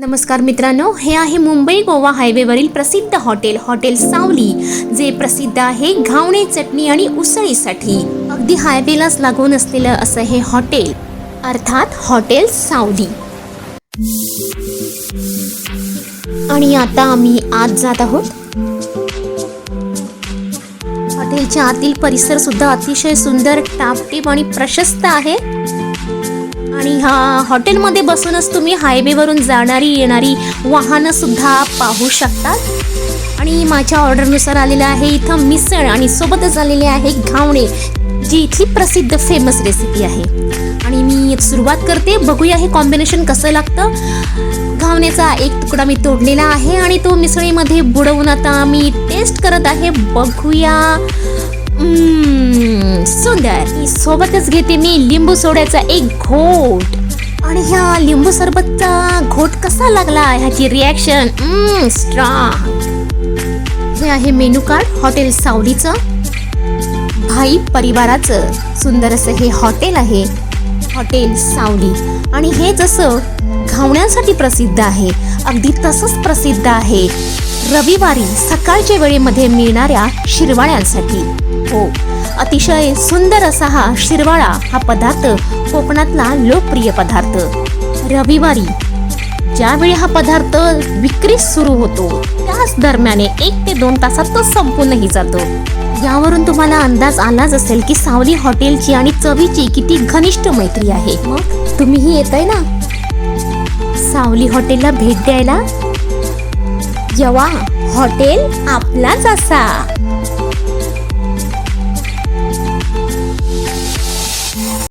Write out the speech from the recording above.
नमस्कार मित्रांनो हे आहे मुंबई गोवा हायवेवरील प्रसिद्ध हॉटेल हॉटेल सावली जे प्रसिद्ध आहे घावणे चटणी आणि उसळीसाठी. अगदी हायवेलाच लागून असलेलं असं हे हॉटेल अर्थात हॉटेल सावली. आणि आता आम्ही आत जात आहोत. हॉटेलच्या आतील परिसर सुद्धा अतिशय सुंदर टापटीप आणि प्रशस्त आहे. आणि हा हॉटेलमध्ये बसूनच तुम्ही हायवेवरून जाणारी येणारी वाहनं सुद्धा पाहू शकतात. आणि माझ्या ऑर्डरनुसार आलेलं आहे इथं मिसळ आणि सोबतच आलेले आहे घावणे जी इथली प्रसिद्ध फेमस रेसिपी आहे. आणि मी सुरुवात करते. बघूया हे कॉम्बिनेशन कसं लागतं. घावण्याचा एक तुकडा मी तोडलेला आहे आणि तो मिसळीमध्ये बुडवून आता मी टेस्ट करत आहे. बघूया. हम्म, सुंदर. सोबतच घेते मी लिंबू सोड्याचा एक घोट. आणि ह्या लिंबू सरबतचा घोट कसा लागला? ह्याची रिॲक्शन स्ट्रॉंग हे आहे मेनू कार्ड हॉटेल सावलीचं. भाई परिवाराचं. सुंदर असं हे हॉटेल आहे हॉटेल सावली. आणि हे जसं घावण्यासाठी प्रसिद्ध आहे अगदी तसंच प्रसिद्ध आहे. रविवारी सकाळच्या वेळेमध्ये मिळणाऱ्या शिरवाळ्यांसाठी. हो अतिशय सुंदर असा हा शिरवाळा हा पदार्थ कोकणातला लोकप्रिय पदार्थ. रविवारी ज्यावेळी हा पदार्थ विक्रीस सुरू होतो त्याच दरम्यान एक ते दोन तासात तो संपूनही जातो. यावरून तुम्हाला अंदाज आलाच असेल की सावली हॉटेलची आणि चवीची किती घनिष्ठ मैत्री आहे. मग तुम्हीही येताय ना? सावली हॉटेलला भेट द्यायला? जेव्हा हॉटेल आपलाच असा.